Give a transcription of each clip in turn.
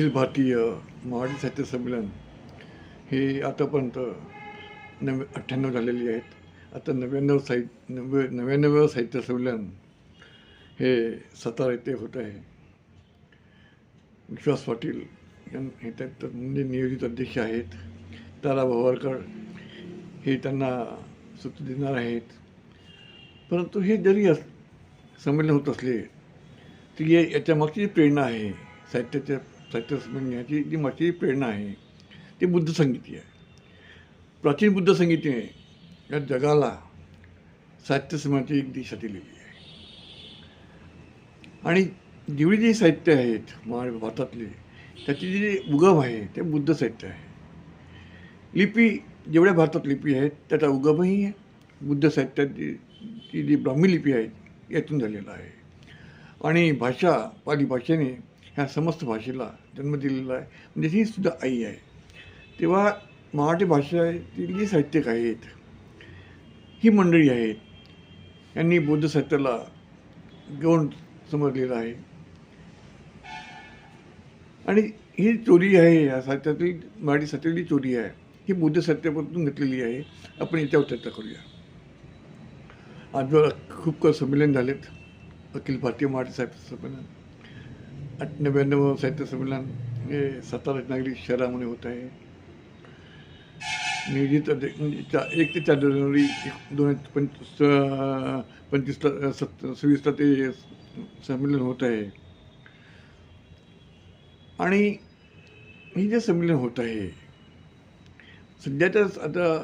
अखिल भारतीय मराठी साहित्य संमेलन हे आतापर्यंत नव्या अठ्ठ्याण्णव झालेली आहेत. आता नव्याण्णव साहित्य नव्या नव्याण्णव साहित्य संमेलन हे सातारा येथे होत आहे. विश्वास पाटील यां हे त्यात म्हणजे नियोजित अध्यक्ष आहेत. तारा भवारकर हे त्यांना सूत्र देणार आहेत. परंतु हे जरी अस संमेलन होत असले तरी याच्यामागची याच्या मागची जी प्रेरणा आहे साहित्याच्या साहित्य म्हणजे संमेलनाची जी माझी प्रेरणा आहे ती बुद्ध संगीती आहे. प्राचीन बुद्ध संगीतीने या जगाला साहित्यसमाची एक दिशा दिलेली आहे. आणि जेवढी जी साहित्य आहेत महा भारतातले त्याची जी उगम आहे ते बुद्ध साहित्य आहे. लिपी जेवढ्या भारतात लिपी आहेत त्याचा उगमही बुद्ध साहित्याची ती जी ब्राह्मी लिपी आहे यातून झालेला आहे. आणि भाषा पाली भाषेने ह्या समस्त भाषेला जन्म दिलेला आहे. म्हणजे ही सुद्धा आई आहे. तेव्हा मराठी भाषेतील जी साहित्यिक आहेत ही मंडळी आहेत यांनी बौद्ध साहित्याला गौण समजलेलं आहे. आणि ही चोरी आहे या साहित्यातील मराठी साहित्यातली चोरी आहे ही बुद्ध साहित्यापासून घेतलेली आहे. आपण याच्यावर चर्चा करूया. आजवर खूप काही संमेलन झालेत. अखिल भारतीय मराठी साहित्य संमेलन. आठ नव्याण्णव साहित्य संमेलन हे सातारा रत्नागिरी शहरामध्ये होत आहे. नियोजित चा एक ते चार जानेवारी एक दोन हजार पंच स- पंचवीसला सत् सव्वीसला ते संमेलन होत आहे. आणि हे जे संमेलन होत आहे सध्याच्याच आता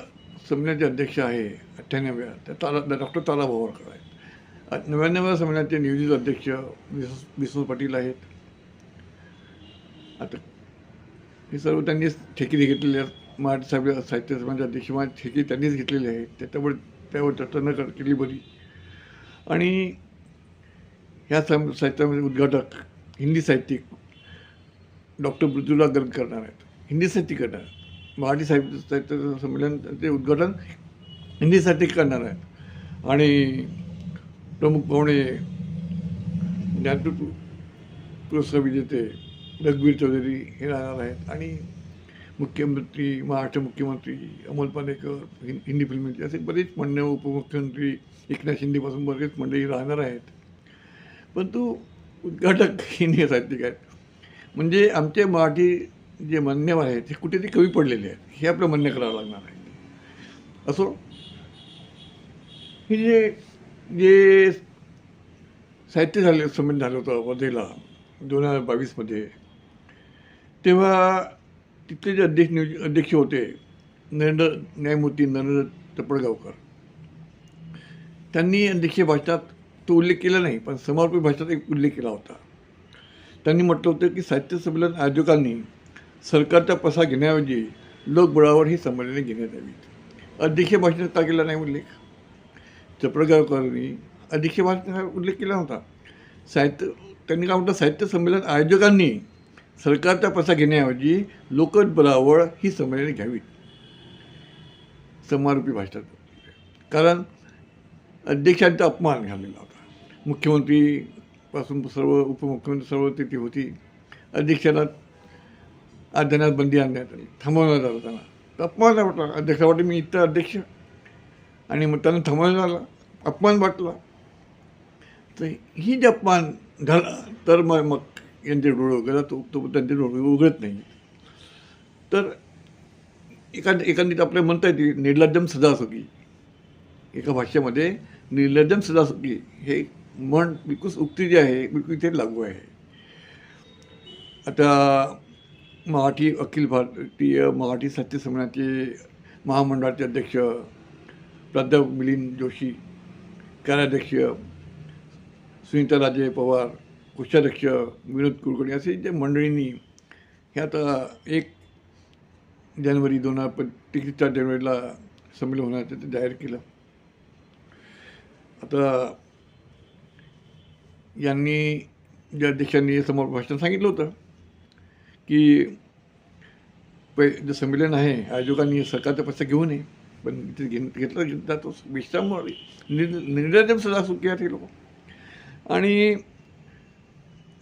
संमेलनाचे अध्यक्ष आहे अठ्ठ्याण्णव्या त्या तारा डॉक्टर तारा भावरकर आहेत. नव्याण्णव्या संमेलनाचे नियोजित अध्यक्ष विस विश्वास पाटील आहेत. आता. हे सर्व त्यांनीच ठेके घेतलेले आहेत. मराठी साहेब साहित्य समाजाचे अध्यक्ष ठेकी ठेके त्यांनीच घेतलेले आहेत त्याच्यामुळे त्यावर चर्चा न कर केली बरी. आणि ह्या सम साहित्यामध्ये उद्घाटक हिंदी साहित्यिक डॉक्टर मृदुला गर्ग करणार आहेत. हिंदी साहित्यिक करणार आहेत. मराठी साहित्य साहित्य संमेलन ते उद्घाटन हिंदी साहित्यिक करणार आहेत. आणि प्रमुख पाहुणे ज्ञानपीठ पुरस्कार विजेते रघुवीर चौधरी हे राहणार आहेत. आणि मुख्यमंत्री महाराष्ट्र मुख्यमंत्री अमोल पालेकर हिं हिंदी फिल्मचे असे बरेच मान्य उपमुख्यमंत्री एकनाथ शिंदेपासून बरेच मंडळी राहणार आहेत. परंतु उद्घाटक हिंदी साहित्यिक आहेत. म्हणजे आमचे मराठी जे मान्यवर आहेत ते कुठेतरी कमी पडलेले आहेत. हे आपलं मान्य करावं लागणार आहे. असो? हे जे जे साहित्य झाले संमेलन झालं होतं वर्धेला दोन हजार बावीसमध्ये तेव्हा तिथले जे अध्यक्ष नियोज अध्यक्ष होते नरेंद्र न्यायमूर्ती नरेंद्र तपडगावकर. त्यांनी अध्यक्षीय भाषणात तो उल्लेख केला नाही पण समर्पित भाषणात एक उल्लेख केला होता. त्यांनी म्हटलं होतं की साहित्य संमेलन आयोजकांनी सरकारचा पसा घेण्याऐवजी लोकबळावर ही संमेलने घेण्यात यावीत. अध्यक्षीय भाषणात का केला नाही उल्लेख? चपळगावकरांनी अध्यक्षीय भाषणात उल्लेख केला होता साहित्य त्यांनी काय म्हटलं? साहित्य संमेलन आयोजकांनी सरकारचा पैसा घेण्याऐवजी लोकबळावर ही संमेलने घ्यावी समारोपी भाषणात कारण अध्यक्षांचा अपमान झालेला होता. मुख्यमंत्रीपासून सर्व उपमुख्यमंत्री सर्व तिथे होती. अध्यक्षाला आज बंदी आणण्यात आली. थांबवण्यात आलं त्यांना. तर अपमान वाटला अध्यक्षा वाटलं मी इथं अध्यक्ष. आणि मग त्यांना थांबवण्यात आला. अपमान वाटला. तर ही जे अपमान झाला तर मग मग यांचे डोळे उघडला तो त्यांचे डोळे उघडत नाही. तर एखाद एखादी आपल्याला म्हणता येते निर्लज्जम सदा सुखी एका भाषेमध्ये निर्लज्जम सदा सुखी हे म्हण बिलकुल उक्ती जी आहे बिलकुल इथे लागू आहे. आता मराठी अखिल भारतीय मराठी साहित्य संमेलनाचे महामंडळाचे अध्यक्ष प्राध्यापक मिलिंद जोशी कार्याध्यक्ष सुनीता राजे पवार कोषाध्यक्ष विनोद कुलकर्णी असे जे मंडळींनी हे आता एक जानेवारी दोन हजार पंचवीस चार जानेवारीला संमेलन होण्याचं ते जाहीर केलं. आता यांनी ज्या अध्यक्षांनी समोर भाषण सांगितलं होतं की पै जे संमेलन आहे आयोजकांनी सरकारचा पैसा घेऊ नये पण तिथे घेन घेतलं जातो विश्राम निर् निर्लज्जम सदा सुखी आहेत हे लोक. आणि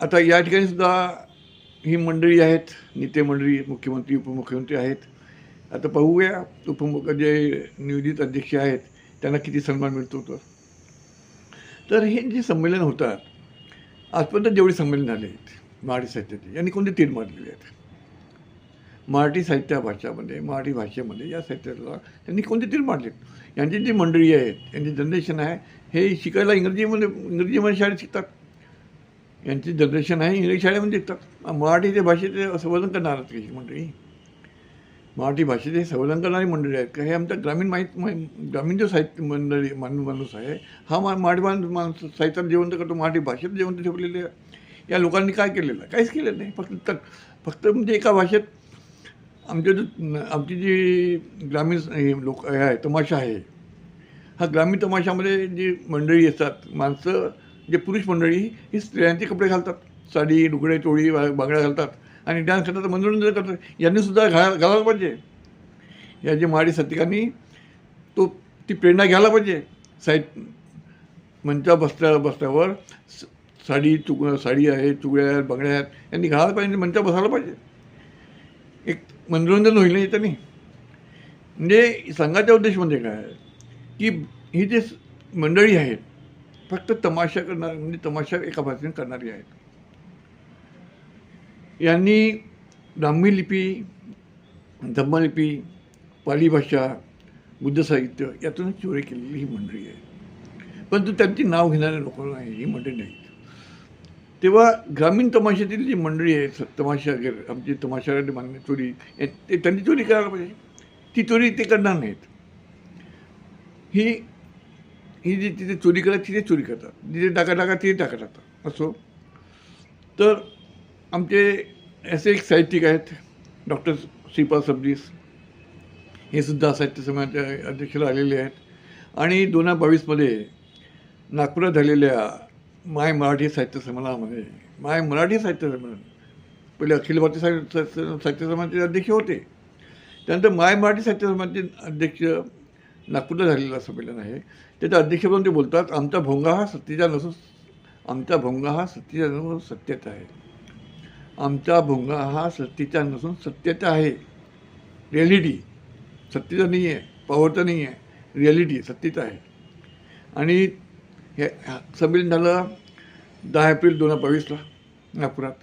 आता या ठिकाणी सुद्धा ही मंडळी आहेत नेते मंडळी मुख्यमंत्री उपमुख्यमंत्री आहेत. आता पाहूया उपमुख जे नियोजित अध्यक्ष आहेत त्यांना किती सन्मान मिळतो तर तर हे जे संमेलन होतात आजपर्यंत जेवढे संमेलन झाले आहेत मराठी साहित्याचे यांनी कोणते तीर मारलेले आहेत? मराठी साहित्या भाषामध्ये मराठी भाषेमध्ये या साहित्याला त्यांनी कोणते तीर मारले यांची जी मंडळी आहेत यांची जनरेशन आहे हे शिकायला इंग्रजीमध्ये इंग्रजीमध्ये शाळेत शिकतात. यांची जनरेशन आहे इंग्रजी शाळेमध्ये शिकतात मराठीचे भाषेचे संवर्धन करणार आहेत मंडळी? मराठी भाषेचे संवर्धन करणारी मंडळी आहेत. का हे आमच्या ग्रामीण माहीत ग्रामीण जो साहित्य मंडळी माणूस माणूस आहे हा मा मराठी माणूस माणूस साहित्यात जिवंत करतो मराठी भाषेत जिवंत ठेवलेले आहे? या लोकांनी काय केलेलं आहे? काहीच केलेलं नाही. फक्त त- फक्त म्हणजे एका भाषेत आमच्या जो आमची जी ग्रामीण हे लोक हे आहे तमाशा आहे. हा ग्रामीण तमाशामध्ये जी मंडळी असतात माणसं जे पुरुष मंडळी ही स्त्रियांचे कपडे घालतात. साडी लुगडे चोळी बांगड्या घालतात. आणि डान्स करतात मनोरंजन करतात. यांनी सुद्धा घा घालायला पाहिजे. या जे मराठी साहित्यिकांनी तो ती प्रेरणा घ्यायला पाहिजे. साहित्य मंचा बसल्या बसल्यावर स- साडी चुक साडी आहे चुगड्या आहेत बांगड्या आहेत यांनी घालायला पाहिजे मंचा बसायला पाहिजे. एक मनोरंजन होईल नाही त्यांनी म्हणजे सांगायचा उद्देश म्हणजे काय? की ही जे मंडळी आहेत फक्त तमाशा करणार म्हणजे तमाशा एका भाषेने करणारी आहेत. यांनी ब्राह्मी लिपी धम्मलिपी पाली भाषा बुद्ध साहित्य यातून चोरी केलेली ही मंडळी आहे परंतु त्यांची नाव घेणारे लोक नाही ही मंडळी नाहीत. तेव्हा ग्रामीण तमाशातील जी मंडळी आहे स- तमाशा वगैरे आमची तमाशा मान्य चोरी ते त्यांनी चोरी करायला पाहिजे. ती चोरी ते करणार नाहीत. ही ही जी तिथे चोरी करतात तिथे चोरी करतात. जिथे टाका टाका तिथे टाका टाकतात असो. तर आमचे असे एक साहित्यिक आहेत डॉक्टर श्रीपाद सबनीस हे सुद्धा साहित्य समाजाच्या अध्यक्षला आलेले आहेत. आणि दोन हजार बावीसमध्ये नागपुरात झालेल्या माय मराठी साहित्य संमेलनामध्ये माय मराठी साहित्य संमेलन पहिले अखिल भारतीय साहित्य साहित्य समाजाचे अध्यक्ष होते. त्यानंतर माय मराठी साहित्य समाजाचे अध्यक्ष नागपूरला झालेलं संमेलन आहे. त्याच्या अध्यक्षपण ते बोलतात आमचा भोंगा हा सत्तेचा नसून आमचा भोंगा हा सत्तेचा नसून सत्याचा आहे. आमचा भोंगा हा सत्तेचा नसून सत्याचा आहे. रिॲलिटी सत्तेचा नाही आहे पॉवरचा नाही आहे रिॲलिटी सत्तेचा आहे. आणि हे संमेलन झालं दहा एप्रिल दोन हजार बावीसला नागपुरात.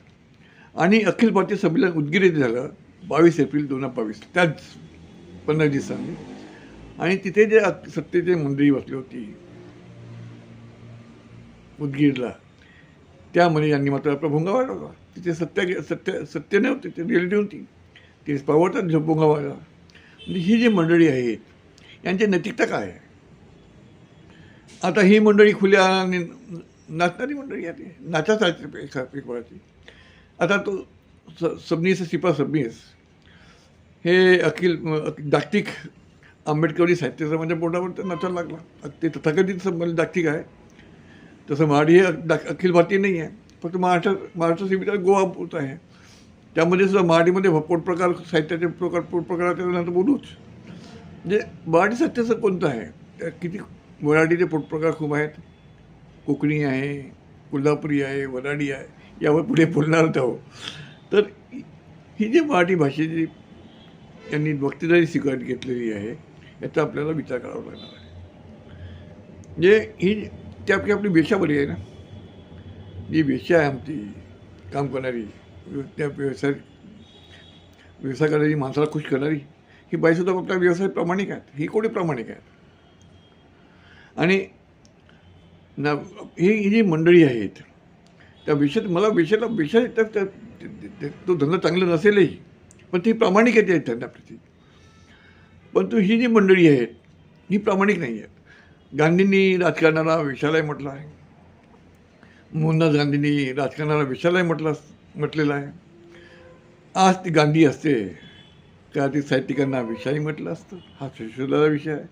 आणि अखिल भारतीय संमेलन उदगीर येथे झालं बावीस एप्रिल दोन हजार बावीस त्याच पंधरा दिवसांनी. आणि तिथे जे सत्तेचे मंडळी बसली होती उदगीरला त्यामध्ये यांनी मात्र आपला भोंगा वाढवला तिथे सत्य सत्य सत्य नव्हते ते रिअलिटी होती. ते पावरचा भोंगा वाढला म्हणजे ही जी मंडळी आहेत यांची नैतिकता काय आहे? आता ही मंडळी खुल्या आणि नाचणारी मंडळी आहे ती. नाचाच एका वेळाची आता तो स सबनीस सिपा सबनीस. हे अखिल जागतिक आंबेडकरी साहित्य समाजा म्हणजे बोर्डावर ते नाचायला लागला. ते तथाकथित संबंध म्हणजे जागतिक आहे. तसं मराठी हे दा- अखिल भारतीय नाही आहे. फक्त महाराष्ट्र महाराष्ट्र सीमित गोवा होत आहे. त्यामध्ये सुद्धा मराठीमध्ये पोटप्रकार साहित्याचे प्रकार पोटप्रकार त्यानंतर बोलूच. म्हणजे मराठी साहित्याचं कोणतं आहे? त्या किती मराठीचे पोटप्रकार खूप आहेत. कोकणी आहे कोल्हापुरी आहे वराडी आहे. यावर पुढे बोलणार आहोत. तर ही जी मराठी भाषेची यांनी वक्तेदारी स्वीकार घेतलेली आहे याचा आपल्याला विचार करावा लागणार आहे. म्हणजे ही ती आपली आपली वेशा बरी आहे ना जी वेशा आहे आमची काम करणारी त्या व्यवसाय व्यवसाय करणारी माणसाला खुश करणारी ही बाईसुद्धा आपल्या व्यवसाय प्रामाणिक आहेत. ही कोणी प्रामाणिक आहेत? आणि ना ही ही जी मंडळी आहेत त्या विषयात मला विषयाला विषय तर त्या- तो धंदा चांगला नसेलही पण ती प्रामाणिक आहे त्यांना परंतु. ही जी मंडळी आहेत ही प्रामाणिक नाही आहेत. गांधींनी राजकारणाला विषालय म्हटलं आहे. मोहनदास गांधींनी राजकारणाला विषयालाही म्हटलं म्हटलेलं आहे. आज ती गांधी असते त्या ती साहित्यिकांना विषयही म्हटलं असतं. हा संशोधनाचा विषय आहे.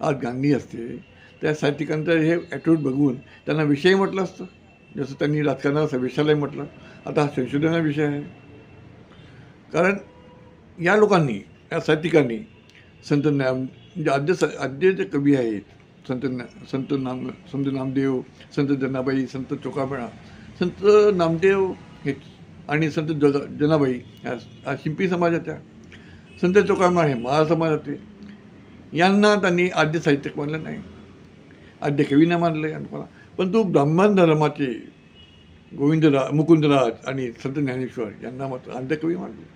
आज गांधी असते त्या साहित्यिकांचं हे ॲटिट्यूड बघून त्यांना विषयही म्हटलं असतं. जसं त्यांनी राजकारणाला विषयालाही म्हटलं आता हा संशोधनाचा विषय आहे. कारण या लोकांनी या साहित्यिकांनी संत नाम म्हणजे आद्य स आद्य जे कवी आहेत संत ना संत नाम संत नामदेव संत जनाबाई संत चोकामेळा संत नामदेव हे आणि संत जग जनाबाई ह्या शिंपी समाजाच्या संत तुकाराम हे महार समाजाचे यांना त्यांनी आद्य साहित्यक मानलं नाही. आद्य कवी नाही मानलं आणि परंतु ब्राह्मण धर्माचे गोविंदराज मुकुंदराज आणि संत ज्ञानेश्वर यांना मात्र आद्य कवी मानले.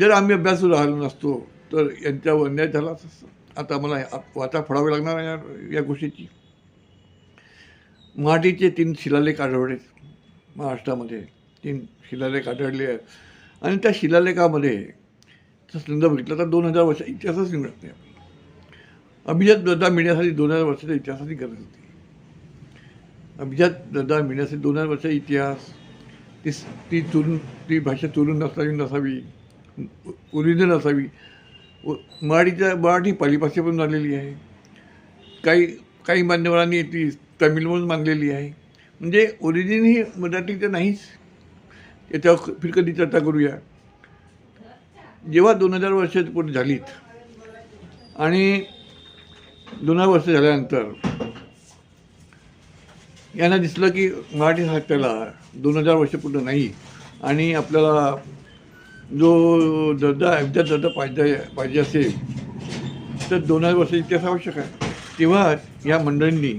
जर आम्ही अभ्यासू राहिलो नसतो तर यांच्यावर अन्याय झाला आता मला वाचा फोडावी लागणार आहे या- या गोष्टीची. मराठीचे तीन शिलालेख आढळले महाराष्ट्रामध्ये. तीन शिलालेख आढळले. आहेत आणि त्या शिलालेखामध्ये संदर्भ बघितलं तर दोन हजार वर्ष इतिहासच मिळत नाही. अभिजात दर्जा मिळण्यासाठी दोन हजार वर्षाच्या इतिहासाची गरज होती अभिजात दर्जा मिळण्यासाठी दोन हजार वर्षाचा इतिहास ती ती चुरून ती भाषा चुरून नसावी नसावी ओरिजिनल असावी व मराठीच्या मराठी पालीभाषेपासून झालेली आहे. काही काही मान्यवरांनी ती तमिळमधून मानलेली आहे. म्हणजे ओरिजिन ही मराठीचं नाहीच. याच्यावर फिर कधी चर्चा करूया. जेव्हा दोन हजार वर्ष पुढे झालीत आणि दोन हजार वर्ष झाल्यानंतर यांना दिसलं की मराठी साहित्याला दोन हजार वर्ष पूर्ण नाही आणि आपल्याला जो धंदा अभिजात धंदा पाहिजे पाहिजे असेल तर दोन हजार वर्ष इतिहास आवश्यक आहे. तेव्हा या मंडळींनी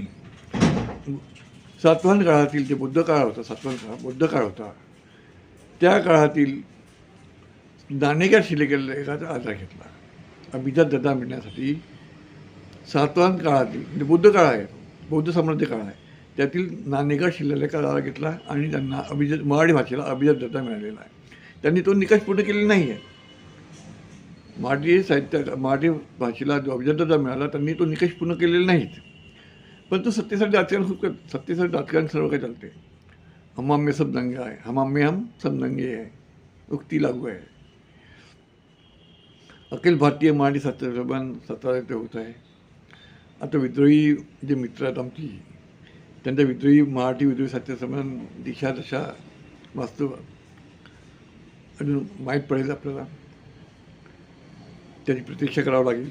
सातवान काळातील जे बुद्ध काळ होता सातवान काळ बुद्ध काळ होता त्या काळातील नाणेगार एखादा आधार घेतला. अभिजात दर्जा मिळण्यासाठी सातवान काळातील म्हणजे बुद्ध काळ आहे बौद्ध साम्राज्य काळ आहे त्यातील नाणेगार शिलेलेखा आधार घेतला आणि त्यांना अभिजात मराठी भाषेला अभिजात दत्ता मिळालेला आहे. त्यांनी तो निकष पूर्ण केलेला नाही आहे मराठी साहित्य मराठी भाषेला जो अभिजात मिळाला त्यांनी तो निकष पूर्ण केलेला नाहीत पण तो सत्तेसाठी राजकारण खूप सत्तेसाठी राजकारण सर्व काही चालते. हमाम में सब दंगे आहे हमाम में हम सब दंगे आहे उक्ती लागू आहे. अखिल भारतीय मराठी साहित्य सत्ता ते होत आहे. आता विद्रोही जे मित्र आहेत आमची त्यांच्या विद्रोही मराठी विद्रोही साहित्य दिशा दशा वास्तव अजून माहीत पडेल आपल्याला. त्याची प्रतीक्षा करावं लागेल.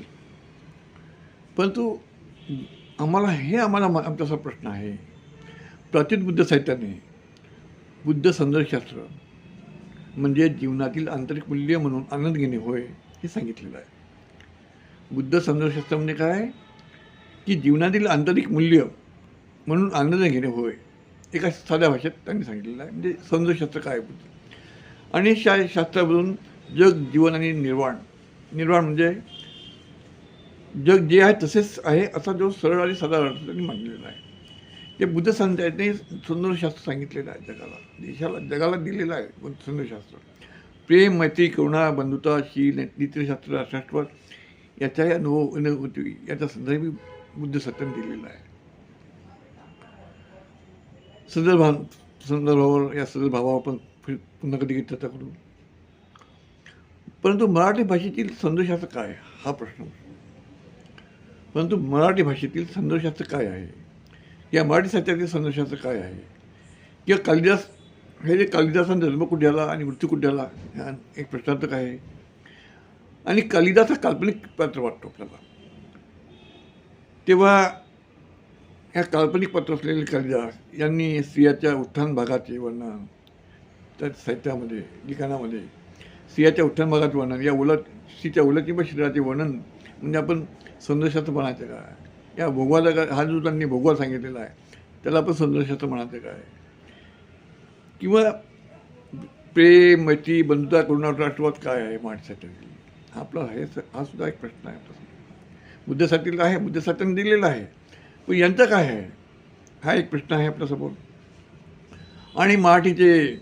परंतु आम्हाला हे आम्हाला आमचा आमचा प्रश्न आहे. प्राचीन बुद्ध साहित्याने बुद्ध संदर्शशास्त्र म्हणजे जीवनातील आंतरिक मूल्य म्हणून आनंद घेणे होय हे सांगितलेलं आहे. बुद्ध संदर्शशास्त्र म्हणजे काय? की जीवनातील आंतरिक मूल्य म्हणून आनंद घेणे होय. एका साध्या भाषेत त्यांनी सांगितलेलं आहे. म्हणजे संदर्शशास्त्र काय बुद्ध? आणि शा शास्त्रामधून जग जीवन आणि निर्वाण. निर्वाण म्हणजे जग जे आहे तसेच आहे असा जो सरळ आणि साधारण त्यांनी मांडलेला आहे. ते बुद्ध संतांनी सुंदरशास्त्र सांगितलेलं आहे जगाला. देशाला जगाला दिलेलं आहे सुंदर सुंदरशास्त्र प्रेम मैत्री करुणा बंधुता शील नीतिशास्त्र राष्ट्रत्व याचा अनुभव अनुभूती याचा संदर्भ बुद्ध सत्याने दिलेला आहे. संदर्भा संदर्भावर या संदर्भावर आपण फिर पुन्हा कधी चर्चा करू परंतु मराठी भाषेतील संदेशाचं काय हा प्रश्न. परंतु मराठी भाषेतील संदेशाचं काय आहे? या मराठी साहित्यातील संदेशाचं काय आहे? किंवा कालिदास हे जे कालिदासांचा जन्म कुठे आणि मृत्यू कुठे ह्या एक प्रश्नार्थक आहे. आणि कालिदास हा काल्पनिक पात्र वाटतो आपल्याला. तेव्हा ह्या काल्पनिक पात्र असलेले कालिदास यांनी स्त्रियाच्या उत्थान भागाचे वर्णन त्या साहित्यामध्ये लिखाणामध्ये. स्त्रियाच्या उत्थान भागाचं वर्णन या उलट स्त्रीच्या उलटीच्या शरीराचे वर्णन म्हणजे आपण संदेशाचं म्हणायचं काय? या भोगवाला का हा जो त्यांनी भोगवा सांगितलेला आहे त्याला आपण संदेशाचं म्हणायचं काय? किंवा प्रेम मैत्री बंधुता करुणा राष्ट्रवाद काय आहे माणसासाठी हा आपला हे हा सुद्धा एक प्रश्न आहे आपला. बुद्धसाठीला आहे बुद्धसाठ्याने दिलेला आहे. पण यांचं काय आहे? हा एक प्रश्न आहे आपल्यासमोर. आणि मराठीचे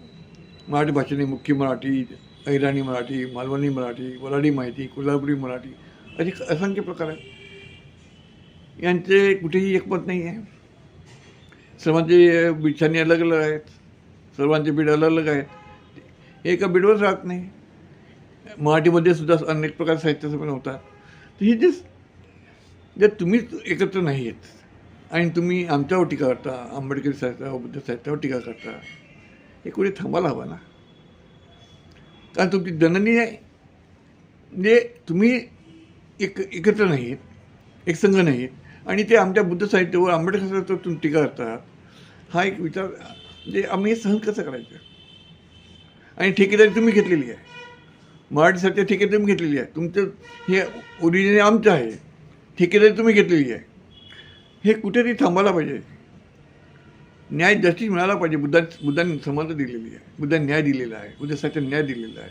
मराठी भाषेने मुख्य मराठी अहिराणी मराठी मालवणी मराठी वराडी माहिती कोल्हापुरी मराठी असे असंख्य प्रकार आहेत. यांचे कुठेही एकमत नाही आहे. सर्वांचे बिछाने अलग अलग आहेत. सर्वांचे बीड अलग अलग आहेत. हे एका बीडवर राहत नाही. मराठीमध्ये सुद्धा अनेक प्रकार साहित्य संमेलन होतात. तर हे जे जर तुम्हीच एकत्र नाही आहेत आणि तुम्ही आमच्यावर टीका करता आंबेडकरी साहित्यावर बुद्ध साहित्यावर टीका करता हे कुठे थांबायला हवं ना. कारण तुमची जननी आहे. म्हणजे तुम्ही एक एकत्र नाहीत नाही नाहीत. आणि ते आमच्या बुद्ध साहित्यावर आंबेडकर साहित्यावर तुम्ही टीका करता हा एक विचार म्हणजे आम्ही हे सहन कसं करायचं? आणि ठेकेदारी तुम्ही घेतलेली आहे. मराठी ठेके तुम्ही घेतलेली आहे. तुमचं हे ओरिजिनल आमचं आहे. ठेकेदारी तुम्ही घेतलेली आहे. हे कुठेतरी थांबायला पाहिजे. न्याय जस्टिस मिळाला पाहिजे. बुद्धा बुद्धांनी समाज दिलेली आहे. बुद्धांनी न्याय दिलेला आहे. बुद्ध साहित्य न्याय दिलेला आहे.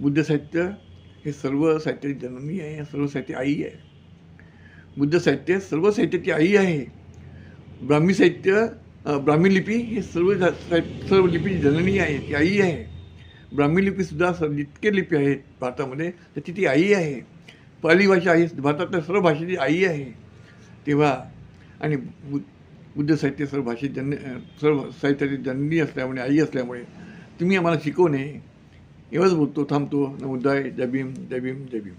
बुद्ध साहित्य हे सर्व साहित्याची जननी आहे. सर्व साहित्य आई आहे. बुद्ध साहित्य सर्व साहित्याची आई आहे. ब्राह्मी साहित्य ब्राह्मी लिपी हे सर्व जा- सर्व लिपीची जननी आहे. ती आई आहे. ब्राह्मी लिपीसुद्धा स जितके लिपी आहेत भारतामध्ये त्याची ती आई आहे. पाली भाषा आहे. भारतातल्या सर्व भाषेची आई आहे. तेव्हा आणि बु बुद्ध साहित्य सर्व भाषेत जन सर्व साहित्याची जननी असल्यामुळे आई असल्यामुळे तुम्ही आम्हाला शिकवणे एवढंच बोलतो थांबतो. नमुदाय जय भीम जय भीम जय भीम.